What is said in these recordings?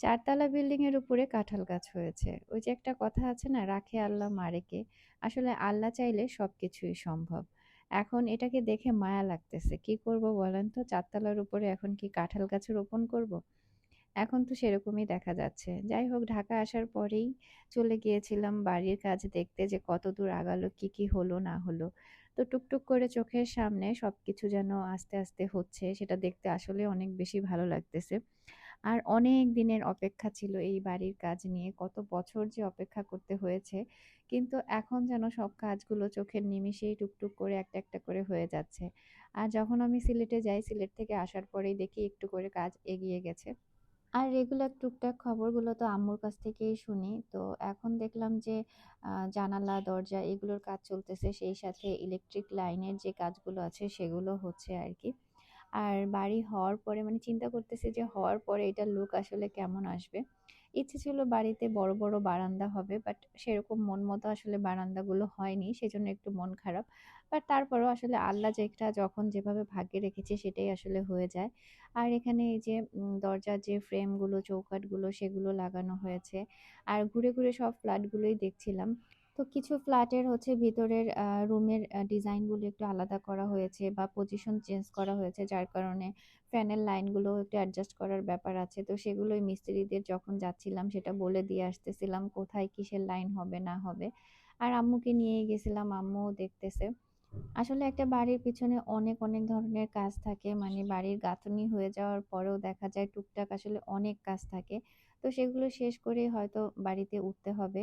চারতলা বিল্ডিং এর উপরে কাঁঠাল গাছ হয়েছে। ওই যে একটা কথা আছে না, "রাখে আল্লাহ মারে কে?" আসলে আল্লাহ চাইলে সবকিছুই সম্ভব। এখন এটাকে দেখে মায়া লাগতেছে। কি করব বলেন তো? চারতলার উপরে এখন কি কাঁঠাল গাছ রোপণ করব? এখন তো সেরকমই দেখা যাচ্ছে। যাই হোক ঢাকা আসার পরেই চলে গিয়েছিলাম বাড়ির কাজ দেখতে যে কত দূর আগালো, কি, কি হলো না হলো। তো টুকটুক করে চোখের সামনে সব কিছু যেন আস্তে, আস্তে হচ্ছে সেটা দেখতে আসলে অনেক বেশি ভালো লাগতেছে। আর অনেক দিনের অপেক্ষা ছিল এই বাড়ির কাজ নিয়ে। কত বছর যে অপেক্ষা করতে হয়েছে। কিন্তু এখন যেন সব কাজগুলো চোখের নিমিষেই টুকটুক করে একটা, একটা করে হয়ে যাচ্ছে। আর যখন আমি সিলেটে যাই, সিলেট থেকে আসার পরেই দেখি একটু করে কাজ এগিয়ে গেছে। আর রেগুলার টুকটাক খবরগুলো তো আম্মুর কাছ থেকেই শুনি। তো এখন দেখলাম যে জানালা, দরজা এগুলোর কাজ চলতেছে। সেই সাথে ইলেকট্রিক লাইনের যে কাজগুলো আছে সেগুলো হচ্ছে আর কি আর বাড়ি হওয়ার পরে মানে চিন্তা করতেছি যে হওয়ার পরে এটা লুক আসলে কেমন আসবে। ইচ্ছে ছিল বাড়িতে বড়, বড় বারান্দা হবে বাট সেরকম মন মতো আসলে বারান্দাগুলো হয়নি। সেজন্য একটু মন খারাপ। বাট তারপরেও আসলে আল্লাহ যেটা যখন যেভাবে ভাগ্যে রেখেছে সেটাই আসলে হয়ে যায়। আর এখানে এই যে দরজার যে ফ্রেমগুলো, চৌকাটগুলো সেগুলো লাগানো হয়েছে। আর ঘুরে, ঘুরে সব ফ্ল্যাটগুলোই দেখছিলাম। তো কিছু ফ্ল্যাটের হচ্ছে ভিতরের রুমের ডিজাইনগুলো একটু আলাদা করা হয়েছে বা পজিশন চেঞ্জ করা হয়েছে যার কারণে ফ্যানের লাইনগুলো একটু অ্যাডজাস্ট করার ব্যাপার আছে। তো সেগুলোই মিস্ত্রিদের যখন যাচ্ছিলাম সেটা বলে দিয়ে আসতেছিলাম কোথায় কিসের লাইন হবে না হবে। আর আম্মুকে নিয়ে গেছিলাম, আম্মুও দেখতেছে। আসলে একটা বাড়ির পিছনে অনেক, অনেক ধরনের কাজ থাকে। মানে বাড়ির গাঁথনি হয়ে যাওয়ার পরেও দেখা যায় টুকটাক আসলে অনেক কাজ থাকে। তো সেগুলো শেষ করেই হয়তো বাড়িতে উঠতে হবে।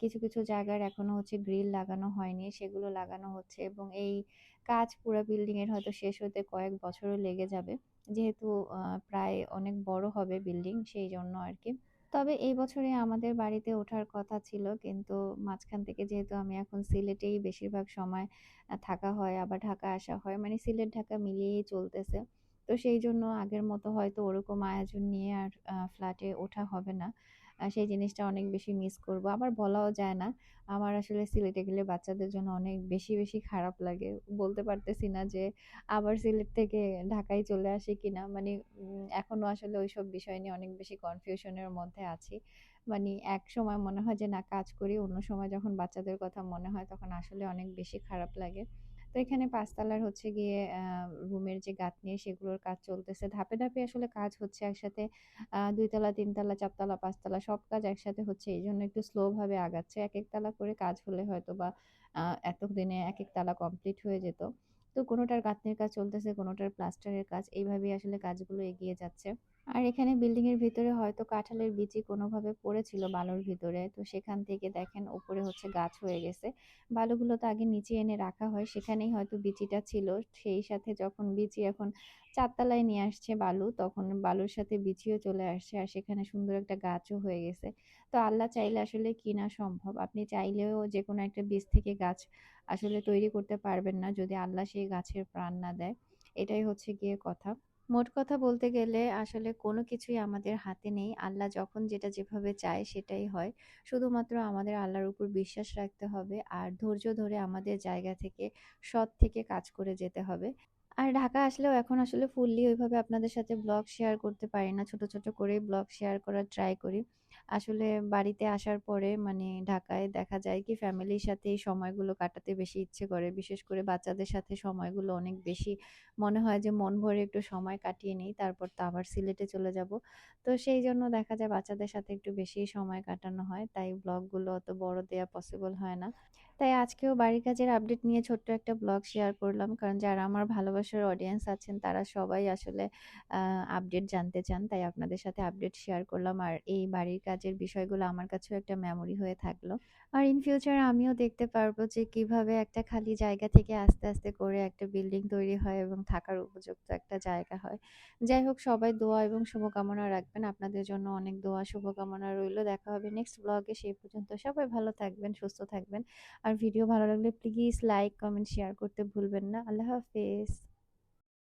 কিছু, কিছু জায়গার এখনও হচ্ছে গ্রিল লাগানো হয়নি। সেগুলো লাগানো হচ্ছে এবং এই কাজ পুরা বিল্ডিং এর হয়তো শেষ হতে কয়েক বছরও লেগে যাবে। যেহেতু প্রায় অনেক বড় হবে বিল্ডিং সেই জন্য আর কি তবে এই বছরে আমাদের বাড়িতে ওঠার কথা ছিল কিন্তু মাঝখান থেকে যেহেতু আমি এখন সিলেটেই বেশিরভাগ সময় থাকা হয় আবার ঢাকা আসা হয় মানে সিলেট ঢাকা মিলিয়েই চলতেছে। তো সেই জন্য আগের মতো হয়তো ওরকম আয়োজন নিয়ে আর ফ্ল্যাটে ওঠা হবে না। সেই জিনিসটা অনেক বেশি মিস করব। আবার বলাও যায় না। আমার আসলে সিলেটে গেলে বাচ্চাদের জন্য অনেক বেশি, বেশি খারাপ লাগে। বলতে পারতেছি না যে আবার সিলেট থেকে ঢাকায় চলে আসি কিনা। মানে এখনও আসলে ওইসব বিষয় নিয়ে অনেক বেশি কনফিউশনের মধ্যে আছি। মানে এক সময় মনে হয় যে না কাজ করি, অন্য সময় যখন বাচ্চাদের কথা মনে হয় তখন আসলে অনেক বেশি খারাপ লাগে। তো এখানে ৫ তলার হচ্ছে গিয়ে রুমের যে গাঁথনি সেগুলোর কাজ চলতেছে। ধাপে, ধাপে আসলে কাজ হচ্ছে একসাথে আ ২ তলা, ৩ তলা, ৪ তলা, ৫ তলা সব কাজ একসাথে হচ্ছে। এই জন্য একটু স্লোভাবে আগাচ্ছে। এক তালা করে কাজ হলে হয়তো বা এতদিনে এক তালা কমপ্লিট হয়ে যেত। তো কোনোটার গাঁথনির কাজ চলতেছে, কোনোটার প্লাস্টারের কাজ। এইভাবেই আসলে কাজগুলো এগিয়ে যাচ্ছে। আর এখানে বিল্ডিং এর ভিতরে হয়তো কাঁঠালের বিচি কোনোভাবে পড়েছিল বালুর ভিতরে। তো সেখান থেকে দেখেন উপরে হচ্ছে গাছ হয়ে গেছে। বালুগুলো তো আগে নিচে এনে রাখা হয়। সেখানেই হয়তো বিচিটা ছিল। সেই সাথে যখন বিচি এখন ৪ তলায় নিয়ে আসছে বালু, তখন বালুর সাথে বিচিও চলে আসছে। আর সেখানে সুন্দর একটা গাছও হয়ে গেছে। তো আল্লাহ চাইলে আসলে কি না সম্ভব। আপনি চাইলেও যে কোনো একটা বীজ থেকে গাছ আসলে তৈরি করতে পারবেন না যদি আল্লাহ সেই গাছের প্রাণ না দেয়। এটাই হচ্ছে গিয়ে কথা। মোট কথা বলতে গেলে আসলে কোনো কিছুই আমাদের হাতে নেই। আল্লাহ যখন যেটা যেভাবে চায় সেটাই হয়। শুধুমাত্র আমাদের আল্লাহর উপর বিশ্বাস রাখতে হবে আর ধৈর্য ধরে আমাদের জায়গা থেকে সৎ থেকে কাজ করে যেতে হবে। আর ঢাকা আসলেও এখন আসলে ফুললি ওইভাবে আপনাদের সাথে ব্লগ শেয়ার করতে পারি না। ছোট, ছোট করেই ব্লগ শেয়ার করার ট্রাই করি। আসলে বাড়িতে আসার পরে মানে ঢাকায় দেখা যায় কি ফ্যামিলির সাথে এই সময়গুলো কাটাতে বেশি ইচ্ছে করে। বিশেষ করে বাচ্চাদের সাথে সময়গুলো অনেক বেশি মনে হয় যে মন ভরে একটু সময় কাটিয়ে নিই। তারপর তো আবার সিলেটে চলে যাব। তো সেই জন্য দেখা যায় বাচ্চাদের সাথে একটু বেশিই সময় কাটানো হয়। তাই ব্লগগুলো অত বড় দেওয়া পসিবল হয় না। তাই আজকেও বাড়ির কাজের আপডেট নিয়ে ছোট্ট একটা ব্লগ শেয়ার করলাম। কারণ যারা আমার ভালোবাসার অডিয়েন্স আছেন তারা সবাই আসলে আপডেট জানতে চান। তাই আপনাদের সাথে আপডেট শেয়ার করলাম। আর এই বাড়ির কাজের বিষয়গুলো আমার কাছেও একটা মেমোরি হয়ে থাকল। আর ইন ফিউচার আমিও দেখতে পারব যে কীভাবে একটা খালি জায়গা থেকে আস্তে, আস্তে করে একটা বিল্ডিং তৈরি হয় এবং থাকার উপযুক্ত একটা জায়গা হয়। যাই হোক সবাই দোয়া এবং শুভকামনা রাখবেন। আপনাদের জন্য অনেক দোয়া শুভকামনা রইল। দেখা হবে নেক্সট ব্লগে। সেই পর্যন্ত সবাই ভালো থাকবেন, সুস্থ থাকবেন। আর ভিডিও ভালো লাগলে প্লিজ লাইক, কমেন্ট, শেয়ার করতে ভুলবেন না। আল্লাহ হাফেজ।